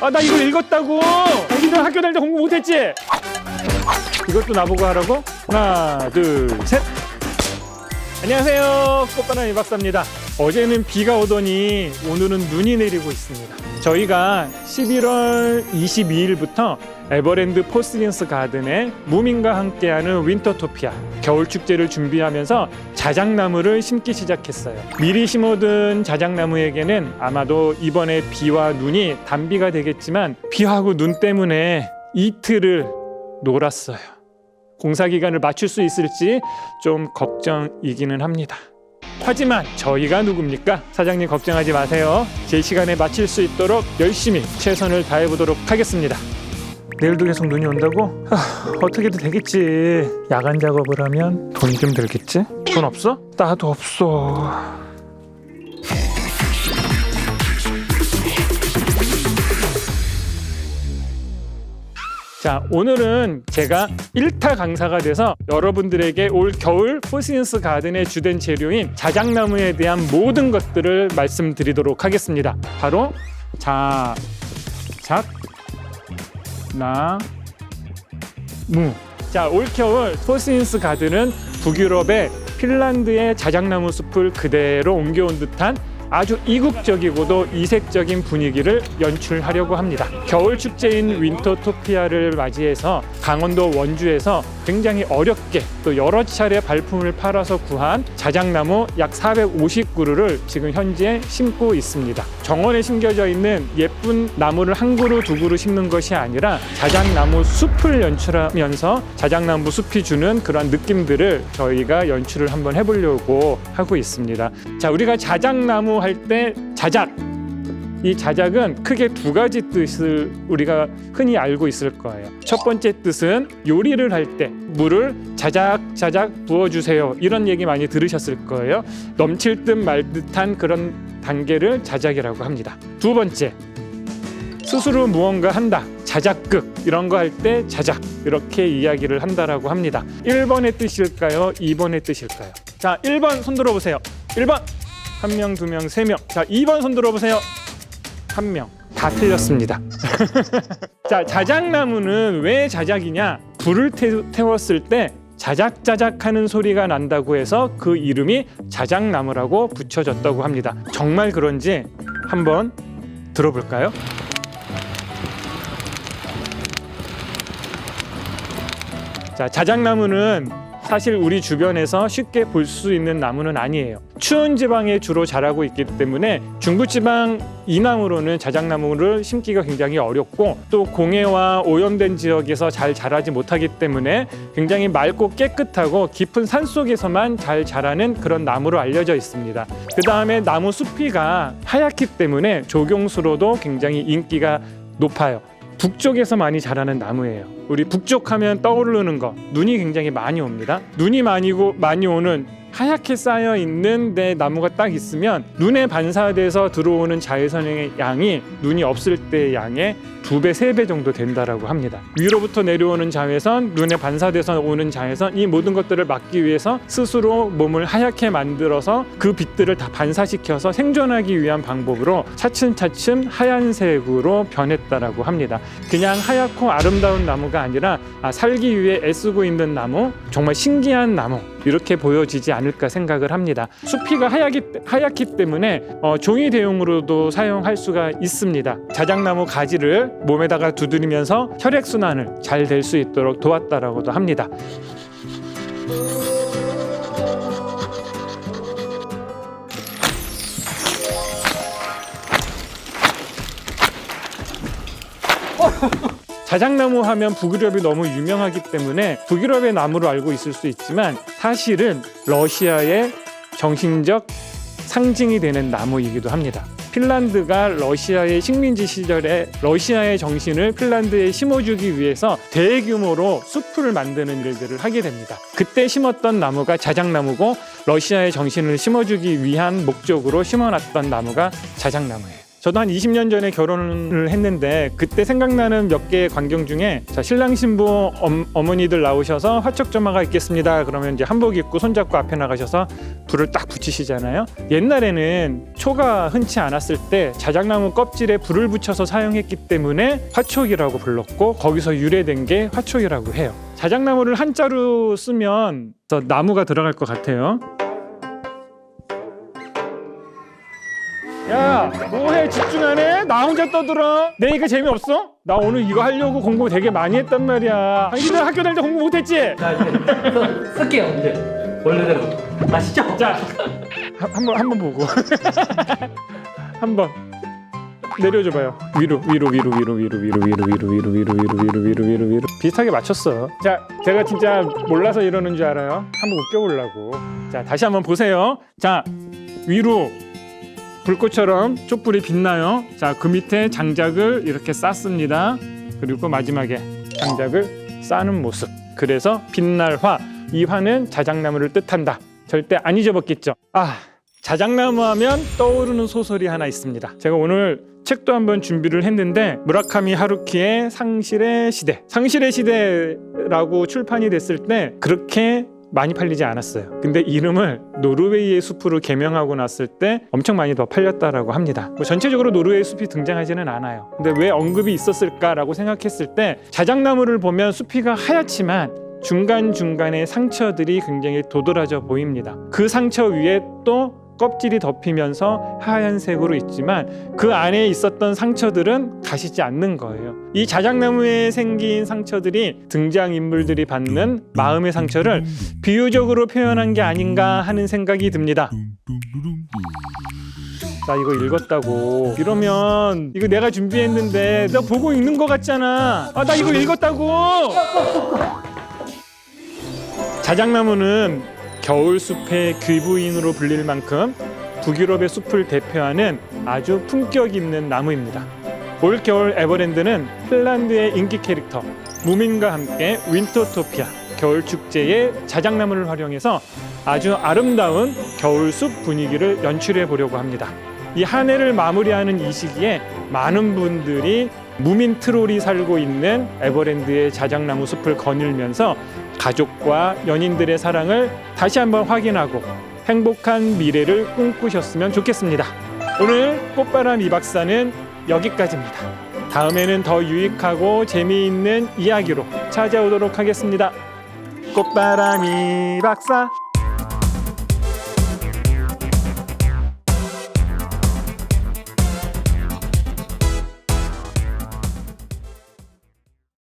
아 나 이거 읽었다고. 우리는 학교 다닐 때 공부 못했지. 이것도 나보고 하라고? 하나, 둘, 셋. 안녕하세요. 꽃바람 이박사입니다. 어제는 비가 오더니 오늘은 눈이 내리고 있습니다. 저희가 11월 22일부터 에버랜드 포스린스 가든에 무민과 함께하는 윈터토피아 겨울 축제를 준비하면서 자작나무를 심기 시작했어요. 미리 심어둔 자작나무에게는 아마도 이번에 비와 눈이 단비가 되겠지만 비하고 눈 때문에 이틀을 놀았어요. 공사 기간을 맞출 수 있을지 좀 걱정이기는 합니다. 하지만 저희가 누굽니까? 사장님 걱정하지 마세요. 제 시간에 마칠 수 있도록 열심히 최선을 다해 보도록 하겠습니다. 내일도 계속 눈이 온다고? 하, 어떻게도 되겠지. 야간 작업을 하면 돈 좀 들겠지? 돈 없어? 나도 없어. 자, 오늘은 제가 1타 강사가 돼서 여러분들에게 올 겨울 포시인스 가든의 주된 재료인 자작나무에 대한 모든 것들을 말씀드리도록 하겠습니다. 바로 자, 작, 나, 무. 자, 올 겨울 포시인스 가든은 북유럽의 핀란드의 자작나무 숲을 그대로 옮겨온 듯한 아주 이국적이고도 이색적인 분위기를 연출하려고 합니다. 겨울 축제인 윈터토피아를 맞이해서 강원도 원주에서 굉장히 어렵게 또 여러 차례 발품을 팔아서 구한 자작나무 약 450그루를 지금 현재 심고 있습니다. 정원에 심겨져 있는 예쁜 나무를 한 그루 두 그루 심는 것이 아니라 자작나무 숲을 연출하면서 자작나무 숲이 주는 그런 느낌들을 저희가 연출을 한번 해보려고 하고 있습니다. 자, 우리가 자작나무 할 때 자작 이 자작은 크게 두 가지 뜻을 우리가 흔히 알고 있을 거예요. 첫 번째 뜻은 요리를 할 때 물을 자작 자작 부어주세요. 이런 얘기 많이 들으셨을 거예요. 넘칠 듯 말 듯한 그런 단계를 자작이라고 합니다. 두 번째 스스로 무언가 한다. 자작극 이런 거 할 때 자작 이렇게 이야기를 한다라고 합니다. 1번의 뜻일까요? 2번의 뜻일까요? 자, 1번 손 들어 보세요. 1번 한 명, 두 명, 세 명. 자, 2번 손 들어 보세요. 한 명. 다 틀렸습니다. 자, 자작나무는 왜 자작이냐? 불을 태, 태웠을 때 자작자작 하는 소리가 난다고 해서 그 이름이 자작나무라고 붙여졌다고 합니다. 정말 그런지 한번 들어볼까요? 자, 자작나무는 사실 우리 주변에서 쉽게 볼 수 있는 나무는 아니에요. 추운 지방에 주로 자라고 있기 때문에 중부지방 이남으로는 자작나무를 심기가 굉장히 어렵고 또 공해와 오염된 지역에서 잘 자라지 못하기 때문에 굉장히 맑고 깨끗하고 깊은 산 속에서만 잘 자라는 그런 나무로 알려져 있습니다. 그 다음에 나무 숲이가 하얗기 때문에 조경수로도 굉장히 인기가 높아요. 북쪽에서 많이 자라는 나무예요. 우리 북쪽 하면 떠오르는 거 눈이 굉장히 많이 옵니다. 눈이 많이 고 많이 오는 하얗게 쌓여 있는 데 나무가 딱 있으면 눈에 반사돼서 들어오는 자외선의 양이 눈이 없을 때의 양의 두 배, 세 배 정도 된다라고 합니다. 위로부터 내려오는 자외선, 눈에 반사돼서 오는 자외선, 이 모든 것들을 막기 위해서 스스로 몸을 하얗게 만들어서 그 빛들을 다 반사시켜서 생존하기 위한 방법으로 차츰차츰 하얀색으로 변했다라고 합니다. 그냥 하얗고 아름다운 나무가 아니라 아, 살기 위해 애쓰고 있는 나무, 정말 신기한 나무 이렇게 보여지지 않을까 생각을 합니다. 수피가 하얗기, 하얗기 때문에 어, 종이 대용으로도 사용할 수가 있습니다. 자작나무 가지를 몸에다가 두드리면서 혈액 순환을 잘 될 수 있도록 도왔다라고도 합니다. 자작나무 하면 북유럽이 너무 유명하기 때문에 북유럽의 나무로 알고 있을 수 있지만 사실은 러시아의 정신적 상징이 되는 나무이기도 합니다. 핀란드가 러시아의 식민지 시절에 러시아의 정신을 핀란드에 심어주기 위해서 대규모로 숲을 만드는 일들을 하게 됩니다. 그때 심었던 나무가 자작나무고 러시아의 정신을 심어주기 위한 목적으로 심어놨던 나무가 자작나무예요. 저도 한 20년 전에 결혼을 했는데 그때 생각나는 몇 개의 광경 중에 자 신랑 신부 엄, 어머 니들 나오셔서 화촉 점화가 있겠습니다. 그러면 이제 한복 입고 손잡고 앞에 나가셔서 불을 딱 붙이시잖아요. 옛날에는 초가 흔치 않았을 때 자작나무 껍질에 불을 붙여서 사용했기 때문에 화촉이라고 불렀고 거기서 유래된 게 화촉이라고 해요. 자작나무를 한자로 쓰면 더 나무가 들어갈 것 같아요. 야, 뭐해 집중하네? 나 혼자 떠들어. 내 얘기 재미없어? 나 오늘 이거 하려고 공부 되게 많이 했단 말이야. 당신들 학교 다닐 때 공부 못했지? 자 이제 써- 쓸게요 이제 원래대로 아시죠? 자, 한- 한번 한 번 보고 한 번 내려줘봐요. 위로 위로 위로 위로 위로 위로 위로 위로 위로 위로 위로 위로 위로 위로 위로 비슷하게 맞췄어. 자, 제가 진짜 몰라서 이러는 줄 알아요. 한번 웃겨보려고. 자, 다시 한번 보세요. 자, 위로 불꽃처럼 촛불이 빛나요. 자, 그 밑에 장작을 이렇게 쌓습니다. 그리고 마지막에 장작을 쌓는 모습. 그래서 빛날 화. 이 화는 자작나무를 뜻한다. 절대 안 잊어먹겠죠. 아, 자작나무 하면 떠오르는 소설이 하나 있습니다. 제가 오늘 책도 한번 준비를 했는데 무라카미 하루키의 상실의 시대. 상실의 시대라고 출판이 됐을 때 그렇게 많이 팔리지 않았어요. 근데 이름을 노르웨이의 숲으로 개명하고 났을 때 엄청 많이 더 팔렸다라고 합니다. 뭐 전체적으로 노르웨이 숲이 등장하지는 않아요. 근데 왜 언급이 있었을까라고 생각했을 때 자작나무를 보면 숲이가 하얗지만 중간중간에 상처들이 굉장히 도드라져 보입니다. 그 상처 위에 또 껍질이 덮이면서 하얀색으로 있지만 그 안에 있었던 상처들은 가시지 않는 거예요. 이 자작나무에 생긴 상처들이 등장인물들이 받는 마음의 상처를 비유적으로 표현한 게 아닌가 하는 생각이 듭니다. 나 이거 읽었다고 이러면 이거 내가 준비했는데 나 보고 읽는 거 같잖아. 아 나 이거 읽었다고. 자작나무는 겨울숲의 귀부인으로 불릴 만큼 북유럽의 숲을 대표하는 아주 품격 있는 나무입니다. 올 겨울 에버랜드는 핀란드의 인기 캐릭터 무민과 함께 윈터토피아 겨울 축제의 자작나무를 활용해서 아주 아름다운 겨울숲 분위기를 연출해 보려고 합니다. 이 한 해를 마무리하는 이 시기에 많은 분들이 무민 트롤이 살고 있는 에버랜드의 자작나무 숲을 거닐면서 가족과 연인들의 사랑을 다시 한번 확인하고 행복한 미래를 꿈꾸셨으면 좋겠습니다. 오늘 꽃바람 이 박사는 여기까지입니다. 다음에는 더 유익하고 재미있는 이야기로 찾아오도록 하겠습니다. 꽃바람 이 박사.